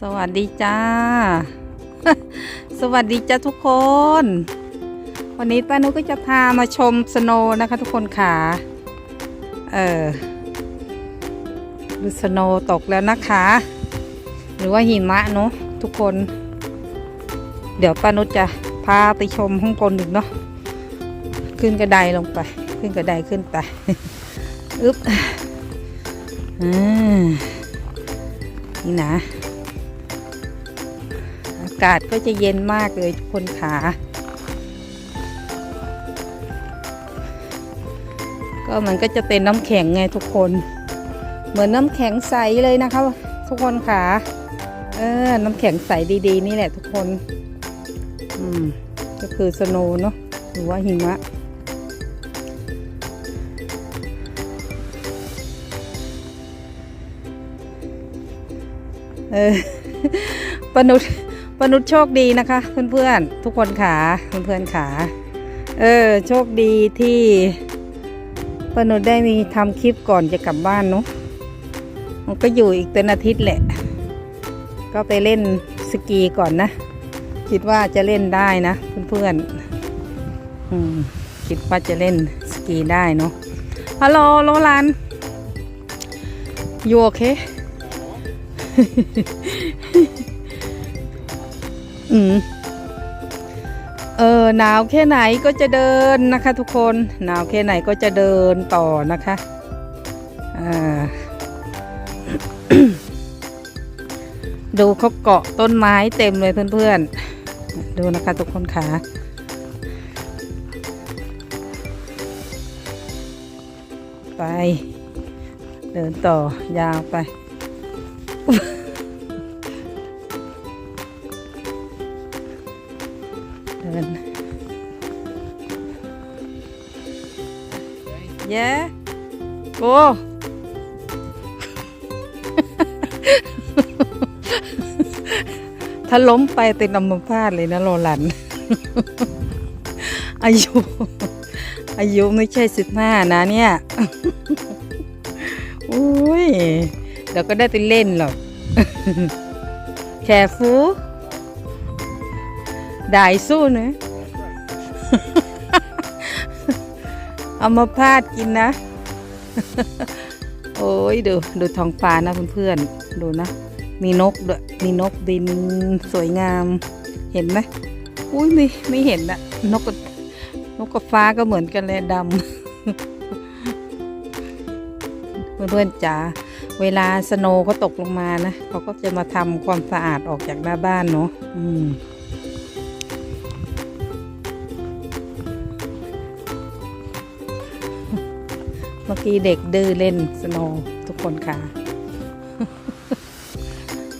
สวัสดีจ้า สวัสดีจ้าทุกคน วันนี้ป้านุก็จะพามาชมสโนนะคะ ทุกคนค่ะ เออดูสโนตกแล้วนะคะ หรือว่าหิมะเนอะทุกคน เดี๋ยวป้านุจะพาไปชมข้างบนอีกเนาะ ขึ้นกระไดลงไป ขึ้นกระไดขึ้นไป อึ๊บ อ่า นี่นะากาศก็จะเย็นมากเลยทุกคนขาก็มันก็จะเป็นน้ำแข็งไงทุกคน เหมือนน้ำแข็งใสเลยนะคะ ทุกคนขาเออ น้ำแข็งใสดีๆ นี่แหละทุกคน อืม ก็คือสโนว์เนาะหรือว่าหิมะเออปนุษ ปนุษโชคดีนะคะ เพื่อนๆ ทุกคนขาเพื่อนๆขาเออโชคดีที่ปนุษได้มีทำคลิปก่อนจะกลับบ้านเนาะมันก็อยู่อีกเป็นอาทิตย์แหละ ก็ไปเล่นสกีก่อนนะ คิดว่าจะเล่นได้นะเพื่อนๆอืมคิดว่าจะเล่นสกีได้เนาะฮัลโหลโรลันยูโอเค อืมเออหนาวแค่ไหนก็จะเดินนะคะ ทุกคนหนาวแค่ไหนก็จะเดินต่อนะคะอ่าดูเขาเกาะต้นไม้เต็มเลยเพื่อนๆ ดูนะคะทุกคนค่ะไป เดินต่อยาวไป เดิน เย้โกถ้าล้มไปติดอัมพาตเลยนะโรลัน อายุ อายุไม่ใช่สิบห้านะเนี่ยอุ้ยเดี๋ยวก็ได้ไปเล่นหรอกแคฟู ได้สู้นะ เอามาพาดกินนะ โอ้ยดูดูท้องฟ้านะเพื่อนๆ ดูนะ มีนกด้วยมีนกบินสวยงาม เห็นไหมอุ้ยไม่ไม่เห็นอะนกกับนกกับฟ้าก็เหมือนกันเลยดำเพื่อนๆจ๋าเวลาสโนว์เขาตกลงมานะเขาก็จะมาทำความสะอาดออกจากหน้าบ้านเนาะอืม เมื่อกี้เด็กดื้อเล่นสโนว์ทุกคนค่ะ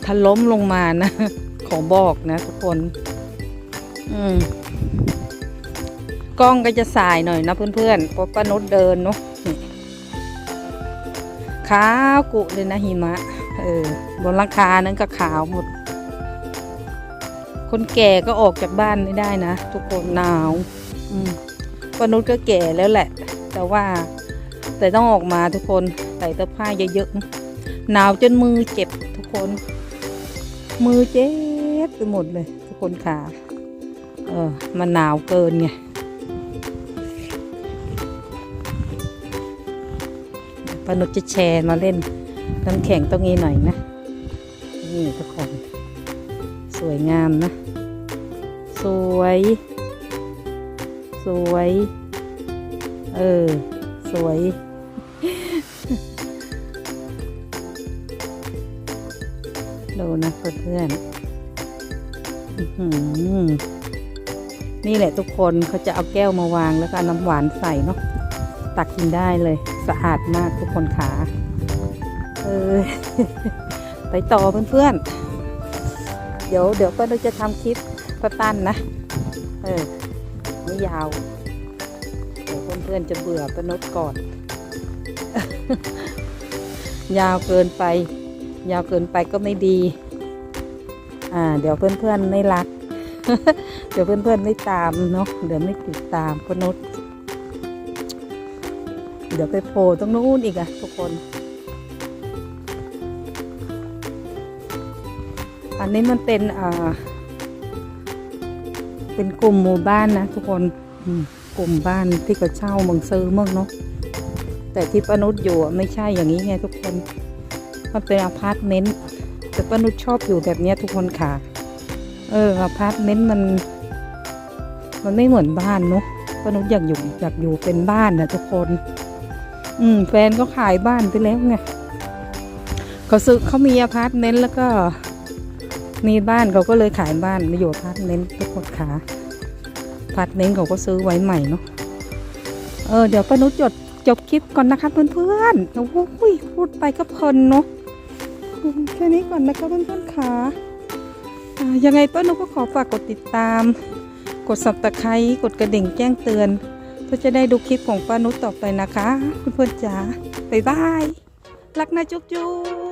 ถ้าล้มลงมานะ ขอบอกนะทุกคน อืมกล้องก็จะสายหน่อยนะเพื่อนๆเพราะป้านุชเดินเนาะขาวกุเลยนะหิมะ เออ บนหลังคานั้นก็ขาวหมด คนแก่ก็ออกจากบ้านไม่ได้นะ ทุกคนหนาว อืมป้านุชก็แก่แล้วแหละ แต่ว่า แต่ต้องออกมาทุกคนใส่เสื้อผ้าเยอะๆหนาวจนมือเจ็บทุกคน มือเจ็บไปหมดเลย ทุกคนขาเออมันหนาวเกินไงปนุษจะแชร์มาเล่นน้ำแข็งตรงนี้หน่อยนะ นี่ทุกคน สวยงามนะ สวย สวย เออ สวย ดูนะเพื่อนอือหือนี่แหละทุกคนเขาจะเอาแก้วมาวางแล้วก็น้ำหวานใส่เนาะตักกินได้เลย สะอาดมากทุกคนขาเออไปต่อเพื่อนๆ เดี๋ยวเดี๋ยวก็เราจะทำคลิปสตันนะ เออ ไม่ยาว เดี๋ยวเพื่อนๆจะเบื่อประนดก่อน ยาวเกินไป ยาวเกินไปก็ไม่ดี อ่า เดี๋ยวเพื่อนๆไม่รัก เดี๋ยวเพื่อนๆไม่ตามเนาะ เดี๋ยวไม่ติดตามพนุษเดี๋ยวไปโผล่ตรงนู้นอีกอะทุกคน อันนี้มันเป็นอ่า เป็นกลุ่มหมู่บ้านนะทุกคนกลุ่มบ้านที่เขาเช่าเมืองซื้อเมืองเนาะแต่ที่ป้านุชอยู่ไม่ใช่อย่างนี้ไงทุกคน มันเป็นอพาร์ตเมนต์แต่ป้านุชชอบอยู่แบบนี้ทุกคนค่ะ เอออพาร์ตเมนต์มัน มันไม่เหมือนบ้านเนาะป้านุชอยากอยู่อยากอยู่เป็นบ้านนะทุกคน อืม แฟนก็ขายบ้านไปแล้วไงเขาซื้อเขามีอพาร์ตเมนต์แล้วก็มีบ้านเขาก็เลยขายบ้านมาอยู่อพาร์ตเมนต์ทุกคนค่ะอพาร์ตเมนต์เขาก็ซื้อไว้ใหม่เนาะเออเดี๋ยวป้านุชจดจบคลิปก่อนนะคะเพื่อนๆโอ้โหพูดไปก็เพลินเนาะ แค่นี้ก่อนนะคะเพื่อนๆค่ะอ่ายังไงต้นนุก็ขอฝากกดติดตาม กดสับตะไคร้กดกระดิ่งแจ้งเตือนเพื่อจะได้ดูคลิปของป้านุต่อไปนะคะ เพื่อนๆจ๋าบ๊ายบายรักนะจุ๊บจุ๊บ